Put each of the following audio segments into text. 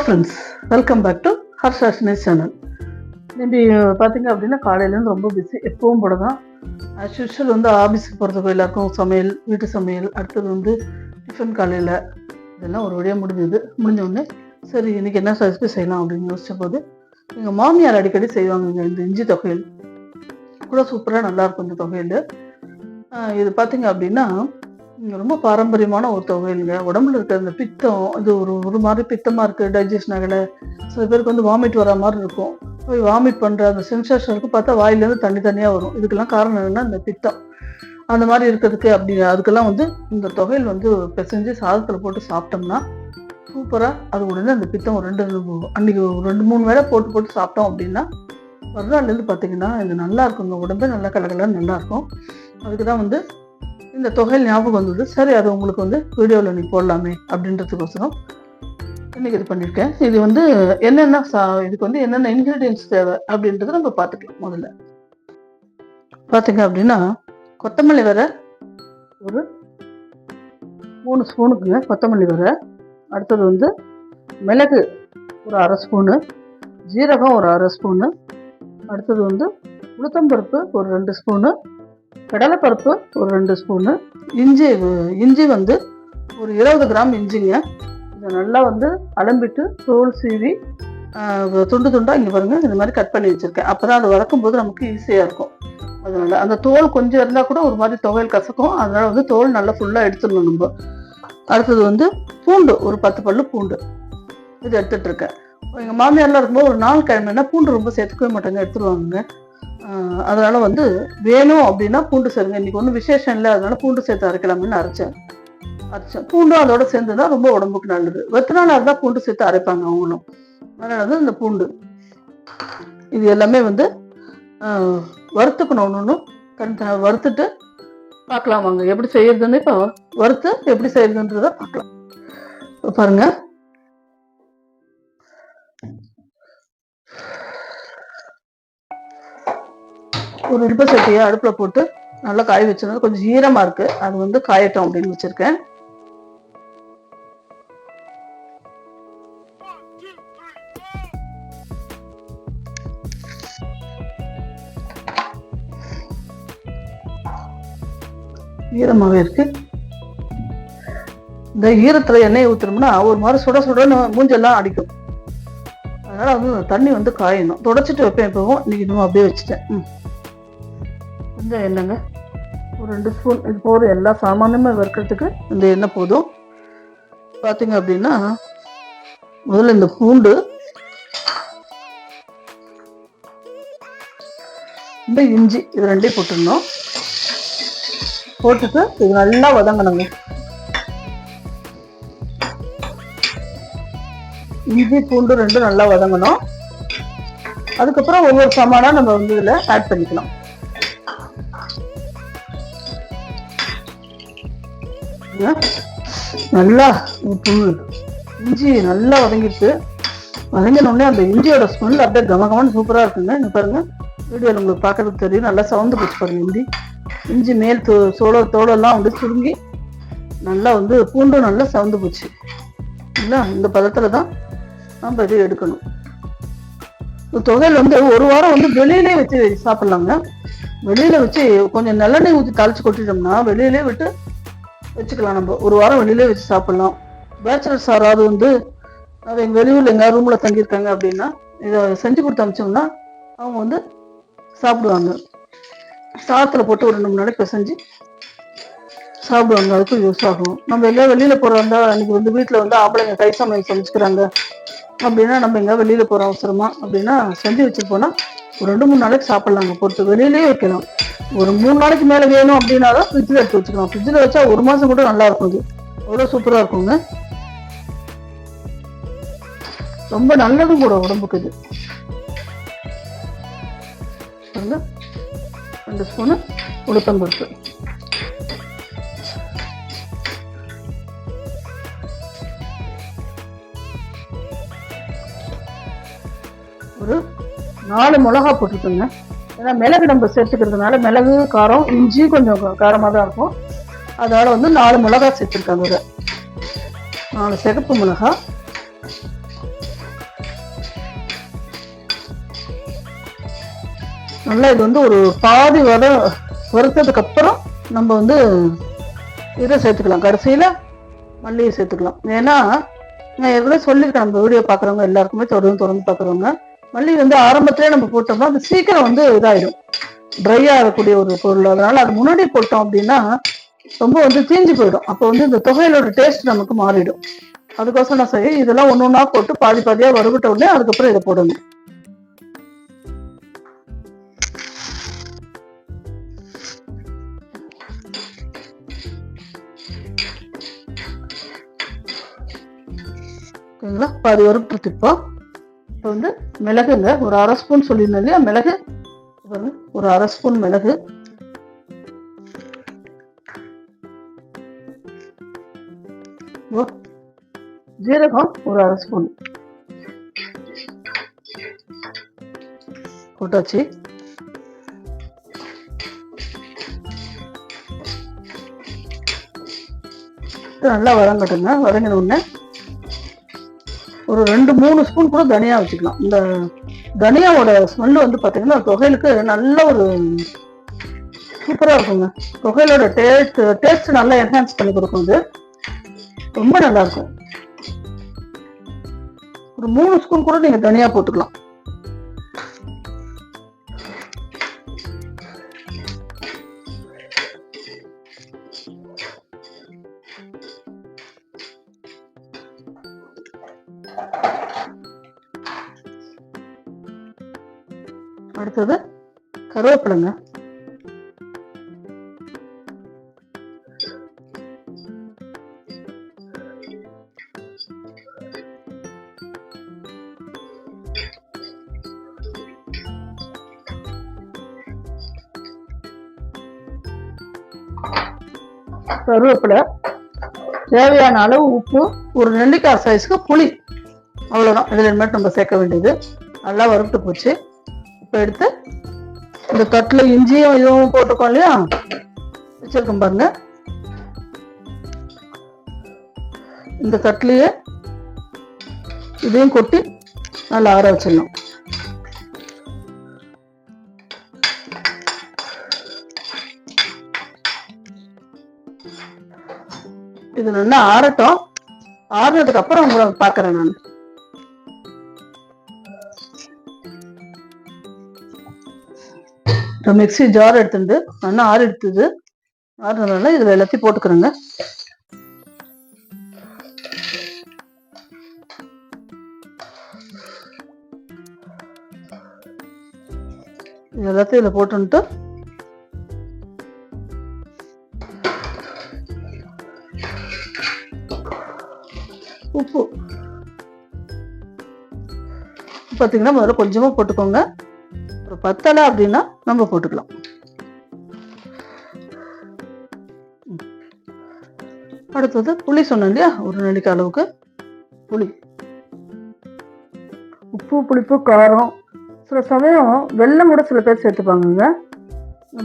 Friends welcome back to Harshashni channel இன்னைக்கு பார்த்தீங்க அப்படின்னா காலையிலேருந்து ரொம்ப பிஸி எப்பவும் போட தான் ஆஸ் யூஷுவல் வந்து ஆஃபீஸுக்கு போகிறதுக்கு எல்லாருக்கும் சமையல் வீட்டு சமையல் அடுத்தது வந்து டிஃபன் காலையில் இதெல்லாம் ஒரு வழியாக முடிஞ்சது. முடிஞ்ச உடனே சரி இன்றைக்கி என்ன ரெசிபி செய்யலாம் அப்படின்னு யோசிச்ச போது எங்கள் மாமியார் அடிக்கடி செய்வாங்க இந்த இஞ்சி தொகையல். கூட சூப்பராக நல்லாயிருக்கும் இந்த தொகையல். இது பார்த்தீங்க அப்படின்னா ரொம்ப பாரம்பரியமான ஒரு துவையலுங்க உடம்புல இருக்கிற அந்த பித்தம் அது ஒரு ஒரு மாதிரி பித்தமா இருக்கு டைஜஷன் ஆகலை. சில பேருக்கு வந்து வாமிட் வர மாதிரி இருக்கும். போய் வாமிட் பண்ணுற அந்த சென்சேஷன் இருக்கு பார்த்தா வாயிலேருந்து தண்ணி தனியாக வரும். இதுக்கெல்லாம் காரணம் என்னன்னா இந்த பித்தம். அந்த மாதிரி இருக்கிறதுக்கு அப்படி அதுக்கெல்லாம் வந்து இந்த தொகையில் வந்து பிசைஞ்சு சாதத்தில் போட்டு சாப்பிட்டோம்னா சூப்பராக அது உடனே அந்த பித்தம் ஒரு ரெண்டு அன்னைக்கு ஒரு ரெண்டு மூணு வேளை போட்டு போட்டு சாப்பிட்டோம் அப்படின்னா மறுநாள்லேருந்து பார்த்தீங்கன்னா இது நல்லா இருக்குங்க. உடம்பு நல்லா கலகலன்னு நல்லா இருக்கும். அதுக்கு தான் வந்து இந்த தொகையில் ஞாபகம் வந்தது. சரி அது உங்களுக்கு வந்து வீடியோவில் நீ போடலாமே அப்படின்றதுக்கோசரம் இன்னைக்கு இது பண்ணியிருக்கேன். இது வந்து என்னென்ன சா இதுக்கு வந்து என்னென்ன இன்க்ரீடியன்ஸ் தேவை அப்படின்றத நம்ம பார்த்துக்கலாம் முதல்ல. பார்த்தீங்க அப்படின்னா கொத்தமல்லி வர ஒரு மூணு ஸ்பூனுக்குங்க கொத்தமல்லி வர அடுத்தது வந்து மிளகு ஒரு அரை ஸ்பூனு ஜீரகம் ஒரு அரை ஸ்பூனு. அடுத்தது வந்து உளுத்தம்பருப்பு ஒரு ரெண்டு ஸ்பூனு. கடலைப்பருப்பு ஒரு ரெண்டு ஸ்பூனு இஞ்சி இஞ்சி வந்து ஒரு இருபது கிராம் இஞ்சிங்க. இதை நல்லா வந்து அலம்பிட்டு தோல் சீவி துண்டு துண்டாக இங்கே பாருங்க இந்த மாதிரி கட் பண்ணி வச்சுருக்கேன். அப்போ தான் அது வளர்க்கும் போது நமக்கு ஈஸியாக இருக்கும். அதனால் அந்த தோல் கொஞ்சம் இருந்தால் கூட ஒரு மாதிரி துவையல் கசக்கும். அதனால வந்து தோல் நல்லா ஃபுல்லாக எடுத்துடணும் நம்ம. அடுத்தது வந்து பூண்டு ஒரு பத்து பல்லு பூண்டு. இது எடுத்துகிட்ருக்கேன் எங்கள் மாமியார்லாம் இருக்கும்போது ஒரு நாள் கிழமைனா பூண்டு ரொம்ப சேர்த்துக்கவே மாட்டாங்க எடுத்துருவாங்க அதனால வந்து வேணும் அப்படின்னா பூண்டு சேருங்க. இன்னைக்கு ஒன்றும் விசேஷம் இல்லை அதனால பூண்டு சேர்த்து அரைக்கலாம்னு அரைச்சேன். அரைச்சேன். பூண்டும் அதோட சேர்ந்து தான் ரொம்ப உடம்புக்கு நல்லது. வெத்தனால இருந்தால் பூண்டு சேர்த்து அரைப்பாங்க அவங்களும். அதனால வந்து இந்த பூண்டு. இது எல்லாமே வந்து ஆஹ் வறுத்துக்கணும் ஒன்று ஒன்று கண் வறுத்துட்டு பார்க்கலாம் வாங்க. எப்படி செய்யறதுன்னு இப்போ வறுத்து எப்படி செய்யறதுன்றத பார்க்கலாம் பாருங்கள் ஒரு இடுப்பு சட்டியை அடுப்புல போட்டு நல்லா காய வச்சிருந்தது கொஞ்சம் ஈரமா இருக்கு. அது வந்து காயட்டும் அப்படின்னு வச்சிருக்கேன். ஈரமாவே இருக்கு. இந்த ஈரத்துல எண்ணெயை ஊத்துனோம்னா ஒரு மாதிரி சுட சுடன்னு மூஞ்செல்லாம் அடிக்கும். அதனால வந்து தண்ணி வந்து காயணும். தொடச்சிட்டு வைப்பேன் எப்பவும் இன்னைக்கு இன்னும் அப்படியே வச்சுட்டேன். ம். கொஞ்சம் எண்ணெய்ங்க. ஒரு ரெண்டு ஸ்பூன். இது போதும் எல்லா சாமானுமே வறுக்கிறதுக்கு இந்த எண்ணெய் போதும். பார்த்தீங்க அப்படின்னா முதல்ல இந்த பூண்டு இந்த இஞ்சி இது ரெண்டையும் போட்டுடணும். போட்டுட்டு இது நல்லா வதங்கணுங்க. இஞ்சி பூண்டு ரெண்டும் நல்லா வதங்கணும். அதுக்கப்புறம் ஒவ்வொரு சாமானாக நம்ம வந்து இதில் ஆட் பண்ணிக்கலாம். நல்லா இஞ்சி நல்லா வதங்கிடுச்சு. வதங்கின உடனே அந்த இஞ்சியோட ஸ்மெல் அப்படியே கமகமான சூப்பராக இருக்குங்க. இங்கே பாருங்கள் வீடியோவில் உங்களுக்கு பார்க்கறதுக்கு தெரியும். நல்லா சவுந்து போச்சு பாருங்கள் இஞ்சி. இஞ்சி மேல் தோ சோள தோலெல்லாம் வந்து சுருங்கி நல்லா வந்து பூண்டும் நல்லா சவுந்து போச்சு. இல்லை இந்த பதத்தில் தான் நம்ம இது எடுக்கணும். இந்த தொகையில் வந்து ஒரு வாரம் வந்து வெளியிலே வச்சு சாப்பிட்லாங்க. வெளியில வச்சு கொஞ்சம் நல்லெண்ணெய் ஊற்றி தாளிச்சு கொட்டிட்டோம்னா வெளியிலே விட்டு வச்சுக்கலாம் நம்ம. ஒரு வாரம் வெளியிலே வச்சு சாப்பிடலாம். பேச்சுலர்ஸ் யாராவது வந்து அது எங்கள் வெளியூர்ல எங்க ரூம்ல தங்கியிருக்காங்க அப்படின்னா இதை செஞ்சு கொடுத்து அமிச்சோம்னா அவங்க வந்து சாப்பிடுவாங்க. சாத்தில் போட்டு ஒரு ரெண்டு மூணு நாளைக்கு பிசைஞ்சு சாப்பிடுவாங்க. அதுக்கும் யூஸ் ஆகும். நம்ம எல்லாம் வெளியில போறோம்னா அன்றைக்கி வந்து வீட்டில் வந்து ஆம்பளைங்க கை சமையல் சமைச்சுக்கிறாங்க. அப்படின்னா நம்ம எங்க வெளியில போகிறோம் அவசரமா அப்படின்னா செஞ்சு வச்சிருப்போம்னா ஒரு ரெண்டு மூணு நாளைக்கு சாப்பிடலாங்க பொறுத்து வெளியிலேயே வைக்கலாம். ஒரு மூணு நாளைக்கு மேல வேணும் அப்படின்னா தான் ஃப்ரிட்ஜில் எடுத்து வச்சுக்கலாம். ஃப்ரிட்ஜில் வச்சா ஒரு மாசம் கூட நல்லா இருக்கும் இது. அவ்வளோ சூப்பரா இருக்குங்க. ரொம்ப நல்லதும் கூட உடம்புக்கு இது. பாருங்க. ரெண்டு ஸ்பூனு உளுத்தம்பருப்பு ஒரு நாலு மிளகா போட்டுக்கோங்க. ஏன்னா மிளகு நம்ம சேர்த்துக்கிறதுனால மிளகு காரம் இஞ்சி கொஞ்சம் காரமாக தான் இருக்கும். அதனால் வந்து நாலு மிளகா சேர்த்துருக்காங்க ஒரு நாலு சிகப்பு மிளகா நல்லா இது வந்து ஒரு பாதி வத வறுத்ததுக்கப்புறம் நம்ம வந்து இதை சேர்த்துக்கலாம். கடைசியில் மல்லியை சேர்த்துக்கலாம். ஏன்னா நான் ஏற்கனவே சொல்லியிருக்கேன் நம்ம வீடியோ பார்க்குறவங்க எல்லாருக்குமே தொடர்ந்து தொடர்ந்து பார்க்குறவங்க. மல்லி வந்து ஆரம்பத்திலே நம்ம போட்டோம்னா அது சீக்கிரம் வந்து இதாயிடும் ட்ரை ஆகக்கூடிய ஒரு பொருள். அதனால அது முன்னாடி போட்டோம் அப்படின்னா ரொம்ப வந்து தீஞ்சு போயிடும். அப்போ வந்து இந்த தொகையிலோட டேஸ்ட் நமக்கு மாறிடும். அதுக்கோசரம் நான் செய்ய இதெல்லாம் ஒன்று ஒன்றா போட்டு பாதி பாதியாக வறுவிட்ட உடனே அதுக்கப்புறம் இதை போடணும். ஓகேங்களா? பாதி வறுப்பு திப்போம் இப்போ வந்து மிளகுங்க ஒரு அரை ஸ்பூன் சொல்லியிருந்தேன் இல்லையா? மிளகு ஒரு அரை ஸ்பூன் மிளகு. ஓ, ஜீரகம் ஒரு அரை ஸ்பூன். போட்டாச்சு. நல்லா வதங்கட்டுங்க. வதங்கின உடனே ஒரு ரெண்டு மூணு ஸ்பூன் கூட தனியா வச்சுக்கலாம். இந்த தனியாவோட ஸ்மெல் வந்து பாத்தீங்கன்னா தொகையிலுக்கு நல்ல ஒரு சூப்பரா இருக்குங்க. தொகையிலோட டேஸ்ட் டேஸ்ட் நல்லா என்ஹான்ஸ் பண்ணி கொடுக்கும் இது. ரொம்ப நல்லா இருக்கும். ஒரு மூணு ஸ்பூன் கூட நீங்க தனியா போட்டுக்கலாம். அடுத்தது கருவேப்பிலைங்க. கருவேப்பிலை தேவையான அளவு உப்பு ஒரு நெல்லிக்காய் சைஸ்க்கு புளி. அவ்வளோதான் இதில் இனிமேட்டு நம்ம சேர்க்க வேண்டியது. நல்லா வறுத்து போச்சு. இப்போ எடுத்து இந்த தட்டில் இஞ்சியும் இதுவும் போட்டுக்கோம் இல்லையா? வச்சிருக்கோம் பாருங்க. இந்த தட்டிலேயே இதையும் கொட்டி நல்லா ஆற வச்சிடணும். இது நல்லா ஆறட்டும். ஆறுனதுக்கு அப்புறம் உங்களை பார்க்குறேன் நான். இப்போ மிக்ஸி ஜார் எடுத்துட்டு நல்லா ஆறு எடுத்தது. ஆறுனால இதில் எல்லாத்தையும் போட்டுக்கிறேங்க. எல்லாத்தையும் இதில் போட்டுன்ட்டு உப்பு பார்த்தீங்கன்னா முதல்ல கொஞ்சமாக போட்டுக்கோங்க. பத்தலை அப்படின்னா நம்ம போட்டுக்கலாம். அடுத்தது புளி சொன்னேன் இல்லையா? ஒரு நெல்லிக்காய் அளவுக்கு புளி. உப்பு புளிப்பு காரம். சில சமயம் வெல்லம் கூட சில பேர் சேர்த்துப்பாங்கங்க.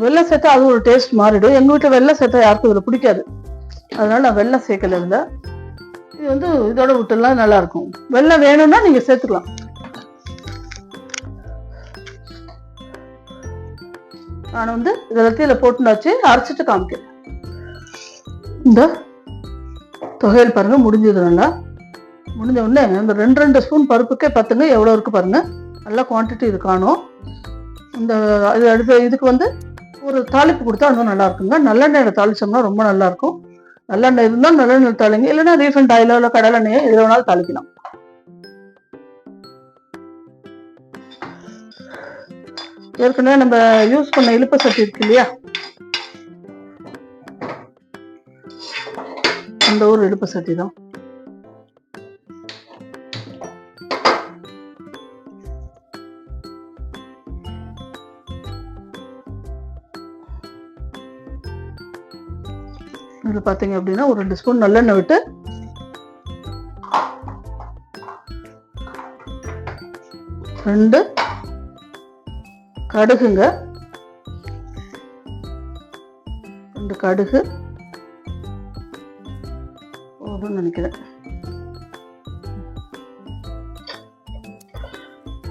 வெல்லம் சேர்த்தா அது ஒரு டேஸ்ட் மாறிடும். எங்க வீட்டில் வெல்லம் சேர்த்தா யாருக்கும் இதில் பிடிக்காது. அதனால நான் வெல்லம் சேர்க்கல இதில். இது வந்து இதோட விட்டுலாம் நல்லா இருக்கும். வெல்லம் வேணும்னா நீங்க சேர்த்துக்கலாம். நான் வந்து இதெல்லாத்தையும் இதில் போட்டுனாச்சு அரைச்சிட்டு காமிக்கிறேன். இந்த தொகையில் பாருங்க முடிஞ்சது நல்லா. முடிஞ்ச உடனே இந்த ரெண்டு ரெண்டு ஸ்பூன் பருப்புக்கே பார்த்துங்க எவ்வளோ இருக்குது பாருங்க. நல்ல குவான்டிட்டி இது காணும். இந்த இது அடுத்த இதுக்கு வந்து ஒரு தாளிப்பு கொடுத்தா இன்னும் நல்லா இருக்குங்க. நல்லெண்ணெயில் தாளிச்சோம்னா ரொம்ப நல்லா இருக்கும். நல்லெண்ணெய் இருந்தால் நல்லெண்ணெய் தாளிங்க. இல்லைன்னா ரீஃபண்ட் ஆயிலோ இல்லை கடலெண்ணெயோ எது வேணாலும் தாளிக்கலாம். ஏற்கனவே நம்ம யூஸ் பண்ண இழுப்ப சட்டி இருக்கு இல்லையா? அந்த ஒரு இழுப்ப சட்டி தான். இது பார்த்தீங்க அப்படின்னா ஒரு ரெண்டு ஸ்பூன் நல்லெண்ணெய் விட்டு ரெண்டு கடுகுங்க. ரெண்டு கடுகு. போதும்னு நினைக்கிறேன்.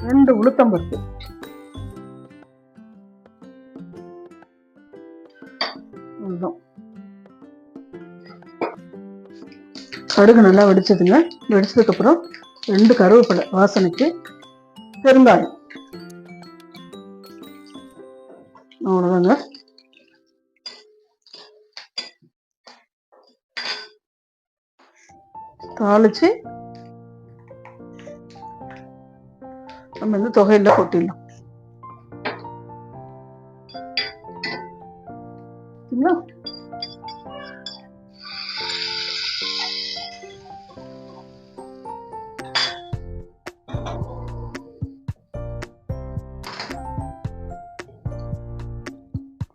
ரெண்டு உளுத்தம்பருப்பு. கடுகு நல்லா வெடிச்சதுங்க. வெடிச்சதுக்கப்புறம் ரெண்டு கருவேப்பிலை வாசனைக்கு பெருங்காயம். அவ்வளோதாங்க தாளிச்சு நம்ம வந்து தொகையில கொட்டிடலாம்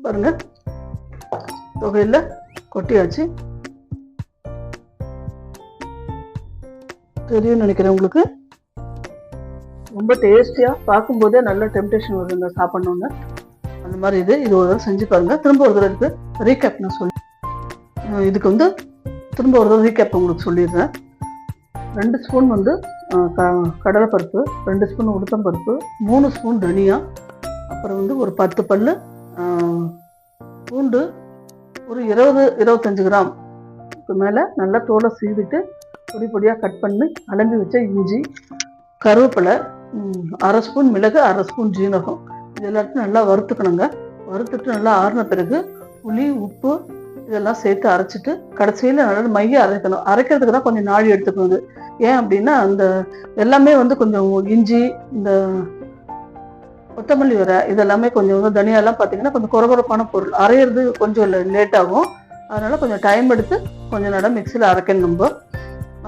பாருங்க. தொகையில கொட்டியாச்சு. தெரியும் நினைக்கிறேன் உங்களுக்கு. ரொம்ப டேஸ்டியா பார்க்கும்போதே நல்ல டெம்டேஷன் வருதுங்க சாப்பிடணும்னு. அந்த மாதிரி இது இது ஒரு தடவை செஞ்சு பாருங்க. திரும்ப ஒரு தடவை இருக்கு ரீகேப் நான் சொல்லி இதுக்கு வந்து திரும்ப ஒரு தடவை ரீகேப் உங்களுக்கு சொல்லிடுறேன். ரெண்டு ஸ்பூன் வந்து க- கடலைப்பருப்பு ரெண்டு ஸ்பூன் உளுத்தம்பருப்பு மூணு ஸ்பூன் தனியா அப்புறம் வந்து ஒரு பத்து பல்லு பூண்டு ஒரு இருபது இருபத்தஞ்சு கிராம். மேலே நல்லா தோலை சீவிட்டு பொடி பொடியாக கட் பண்ணி அலம்பி வச்ச இஞ்சி கருவேப்பிலை அரை ஸ்பூன் மிளகு அரை ஸ்பூன் ஜீரகம். இது எல்லாத்தையும் நல்லா வறுத்துக்கணுங்க. வறுத்துட்டு நல்லா ஆறின பிறகு புளி உப்பு இதெல்லாம் சேர்த்து அரைச்சிட்டு கடைசியில் நல்லா மைய அரைக்கணும். அரைக்கிறதுக்கு தான் கொஞ்சம் நாழி எடுத்துக்கணும் ஏன் அப்படின்னா அந்த எல்லாமே வந்து கொஞ்சம் இஞ்சி இந்த கொத்தமல்லி வர இதெல்லாமே கொஞ்சம் கொஞ்சம் தனியாலாம் பார்த்தீங்கன்னா கொஞ்சம் குறகுறப்பான பொருள். அரையிறது கொஞ்சம் லேட் ஆகும். அதனால் கொஞ்சம் டைம் எடுத்து கொஞ்சம் நேரம் மிக்சியில் அரைக்கணும் நம்ம.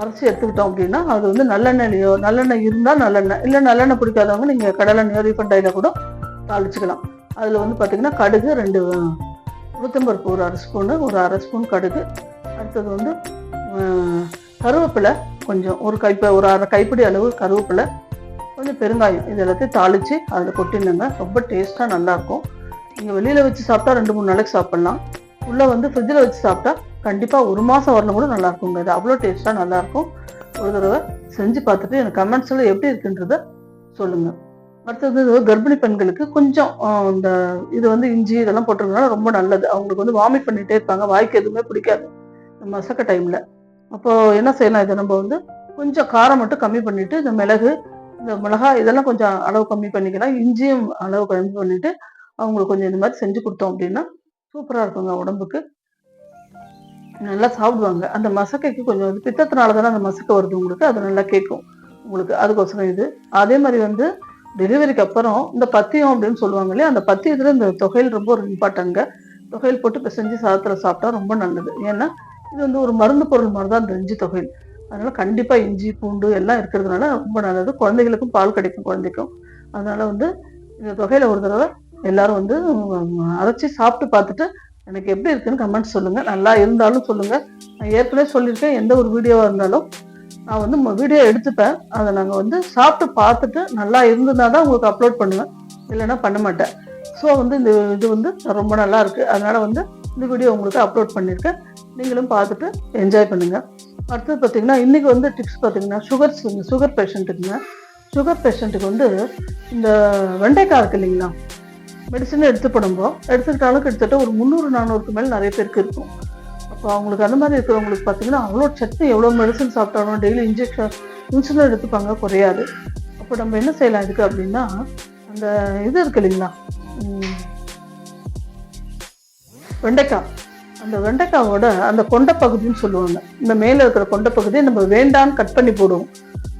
அரைச்சி எடுத்துக்கிட்டோம் அப்படின்னா அது வந்து நல்லெண்ணெய்லையோ நல்லெண்ணெய் இருந்தால் நல்லெண்ணெய். இல்லை நல்லெண்ணெய் பிடிக்காதவங்க நீங்கள் கடலெண்ணெயோ ரீஃபண்ட் ஆயில கூட தாளிச்சுக்கலாம். அதில் வந்து பார்த்தீங்கன்னா கடுகு ரெண்டு உளுத்தம்பருப்பு ஒரு அரை ஸ்பூனு ஒரு அரை ஸ்பூன் கடுகு. அடுத்தது வந்து கருவேப்பிலை கொஞ்சம். ஒரு கைப்ப ஒரு அரை கைப்பிடி அளவு கருவேப்பிலை கொஞ்சம் பெருங்காயம் இது எல்லாத்தையும் தாளித்து அதில் கொட்டிடுங்க ரொம்ப டேஸ்ட்டாக நல்லாயிருக்கும் நீங்கள் வெளியில் வச்சு சாப்பிட்டா ரெண்டு மூணு நாளைக்கு சாப்பிட்லாம். உள்ளே வந்து ஃப்ரிட்ஜில் வச்சு சாப்பிட்டா கண்டிப்பாக ஒரு மாதம் வரணும் கூட நல்லாயிருக்குங்க இது அவ்வளோ டேஸ்ட்டாக நல்லாயிருக்கும் ஒரு தடவை செஞ்சு பார்த்துட்டு எனக்கு கமெண்ட்ஸில் எப்படி இருக்குன்றத சொல்லுங்கள் அடுத்தது கர்ப்பிணி பெண்களுக்கு கொஞ்சம் இந்த இது வந்து இஞ்சி இதெல்லாம் போட்டிருக்கனால ரொம்ப நல்லது. அவங்களுக்கு வந்து வாமிட் பண்ணிகிட்டே இருப்பாங்க. வாய்க்கு எதுவுமே பிடிக்காது. மசக்க டைமில் அப்போது என்ன செய்யலாம்? இதை நம்ம வந்து கொஞ்சம் காரம் மட்டும் கம்மி பண்ணிவிட்டு இந்த மிளகு இந்த மிளகாய் இதெல்லாம் கொஞ்சம் அளவு கம்மி பண்ணிக்கலாம் இஞ்சியும் அளவு கம்மி பண்ணிட்டு அவங்களுக்கு கொஞ்சம் இந்த மாதிரி செஞ்சு கொடுத்தோம் அப்படின்னா சூப்பராக இருக்குங்க உடம்புக்கு. நல்லா சாப்பிடுவாங்க. அந்த மசக்கைக்கு கொஞ்சம் வந்து பித்தத்தினால தானே அந்த மசக்கை வருது உங்களுக்கு? அது நல்லா கேட்கும் உங்களுக்கு. அதுக்கோசரம் இது. அதே மாதிரி வந்து டெலிவரிக்கு அப்புறம் இந்த பத்தியம் அப்படின்னு சொல்லுவாங்க இல்லையா? அந்த பத்தியத்தில் இந்த தொகையில் ரொம்ப ஒரு இம்பார்ட்டங்க தொகையில் போட்டு பிசைஞ்சு சாதத்தில் சாப்பிட்டா ரொம்ப நல்லது. ஏன்னா இது வந்து ஒரு மருந்து பொருள் மாதிரி தான் இந்த இஞ்சி தொகையில். அதனால கண்டிப்பாக இஞ்சி பூண்டு எல்லாம் இருக்கிறதுனால ரொம்ப நல்லது. குழந்தைகளுக்கும் பால் கிடைக்கும் குழந்தைக்கும். அதனால வந்து இந்த தொகையில் ஒரு தடவை எல்லாரும் வந்து அரைச்சி சாப்பிட்டு பார்த்துட்டு எனக்கு எப்படி இருக்குன்னு கமெண்ட் சொல்லுங்கள் நல்லா இருந்தாலும் சொல்லுங்கள் நான் ஏற்கனவே சொல்லியிருக்கேன் எந்த ஒரு வீடியோவாக இருந்தாலும் நான் வந்து வீடியோ எடுத்துப்பேன். அதை நாங்கள் வந்து சாப்பிட்டு பார்த்துட்டு நல்லா இருந்ததுனா தான் உங்களுக்கு அப்லோட் பண்ணுவேன். இல்லைன்னா பண்ண மாட்டேன். ஸோ வந்து இந்த இது வந்து ரொம்ப நல்லா இருக்குது அதனால் வந்து இந்த வீடியோ உங்களுக்கு அப்லோட் பண்ணியிருக்கேன். நீங்களும் பார்த்துட்டு என்ஜாய் பண்ணுங்கள் அடுத்தது பார்த்தீங்கன்னா இன்றைக்கி வந்து டிப்ஸ் பார்த்தீங்கன்னா சுகர் சுகர் பேஷண்ட்டுக்குங்க சுகர் பேஷண்ட்டுக்கு வந்து இந்த வெண்டைக்காய் இருக்கு இல்லைங்களா? மெடிசன் எடுத்து போடும்போது எடுத்துக்கிட்டாலும் கிட்டத்தட்ட ஒரு முந்நூறு நானூறுக்கு மேலே நிறைய பேருக்கு இருக்கும். அப்போ அவங்களுக்கு அந்த மாதிரி இருக்கிறவங்களுக்கு பார்த்தீங்கன்னா அவ்வளோ சட்னி எவ்வளோ மெடிசன் சாப்பிட்டாலும் டெய்லி இன்ஜெக்ஷன் இன்சுலின் எடுத்துப்பாங்க குறையாது. அப்போ நம்ம என்ன செய்யலாம் இதுக்கு அப்படின்னா அந்த இது இருக்கு இல்லைங்களா? வெண்டைக்காய். அந்த வெண்டைக்காவோட அந்த கொண்ட பகுதின்னு சொல்லுவாங்க. இந்த மேலே இருக்கிற கொண்ட பகுதியை நம்ம வேண்டான்னு கட் பண்ணி போடுவோம்.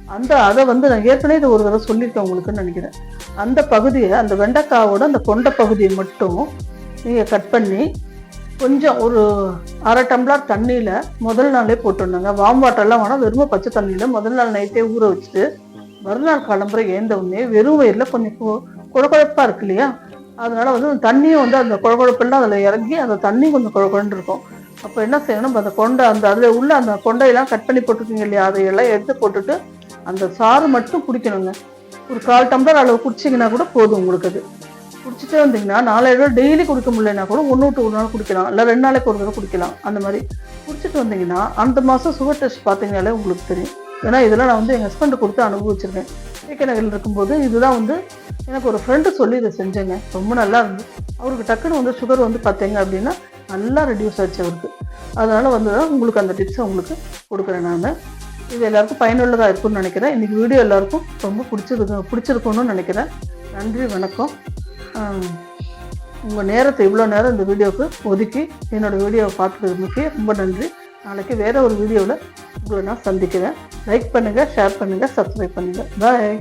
அந்த அதை வந்து நான் ஏற்கனவே இது ஒரு தடவை சொல்லியிருக்கேன் உங்களுக்குன்னு நினைக்கிறேன். அந்த பகுதியை அந்த வெண்டைக்காவோட அந்த கொண்ட பகுதியை மட்டும் நீங்கள் கட் பண்ணி கொஞ்சம் ஒரு அரை டம்ளர் தண்ணியில் முதல் நாளே போட்டுருந்தாங்க வாம் வாட்டர்லாம் வேணால் வெறும் பச்சை தண்ணியில் முதல் நாள் நைட்டே ஊற வச்சுட்டு மறுநாள் கிளம்புற ஏந்த உடனே வெறும் வயிறில் கொஞ்சம் கொ- கொழப்பாக இருக்கு இல்லையா? அதனால வந்து தண்ணியும் வந்து அந்த குழகுழப்பெல்லாம் அதில் இறங்கி அந்த தண்ணி கொஞ்சம் குழகுழன்னு இருக்கும். அப்போ என்ன செய்யணும்? நம்ம அந்த கொண்டை அந்த அதில் உள்ள அந்த கொண்டையெல்லாம் கட் பண்ணி போட்டுருக்கீங்க இல்லையா? அதையெல்லாம் எடுத்து போட்டுட்டு அந்த சாறு மட்டும் குடிக்கணுங்க. ஒரு கால் டம்ளர் அளவு குடிச்சிங்கன்னா கூட போதும் உங்களுக்கு அது. குடிச்சிட்டே வந்தீங்கன்னா நாலாயிரம் டெய்லி குடிக்க முடியலன்னா கூட ஒன்று விட்டு ஒரு நாள் குடிக்கலாம். இல்லை ரெண்டு நாளைக்கு ஒரு தடவை குடிக்கலாம். அந்த மாதிரி குடிச்சிட்டு வந்தீங்கன்னா அந்த மாதம் சுகர் டெஸ்ட் பார்த்தீங்கனாலே உங்களுக்கு தெரியும். ஏன்னா இதெல்லாம் நான் வந்து எங்கள் ஹஸ்பண்டு கொடுத்து அனுபவிச்சிருக்கேன். ஏகே நகரில் இருக்கும்போது இதுதான் வந்து எனக்கு ஒரு ஃப்ரெண்டு சொல்லி இதை செஞ்சேங்க. ரொம்ப நல்லா இருந்து. அவருக்கு டக்குன்னு வந்து சுகர் வந்து பார்த்தீங்க அப்படின்னா நல்லா ரெடியூஸ் ஆச்சு அவருக்கு. அதனால் வந்து தான் உங்களுக்கு அந்த டிப்ஸை உங்களுக்கு கொடுக்குறேன் நான். இது எல்லாருக்கும் பயனுள்ளதாக இருக்கும்னு நினைக்கிறேன். இன்றைக்கி வீடியோ எல்லாருக்கும் ரொம்ப பிடிச்சிருக்கு பிடிச்சிருக்கும்னு நினைக்கிறேன். நன்றி வணக்கம். உங்கள் நேரத்தை இவ்வளோ நேரம் இந்த வீடியோவுக்கு ஒதுக்கி என்னோடய வீடியோவை பார்த்துக்கிறதுக்கு ரொம்ப நன்றி. நாளைக்கு வேறு ஒரு வீடியோவில் உங்களை நான் சந்திக்கிறேன். லைக் பண்ணுங்கள் ஷேர் பண்ணுங்கள் சப்ஸ்கிரைப் பண்ணுங்கள் பாய்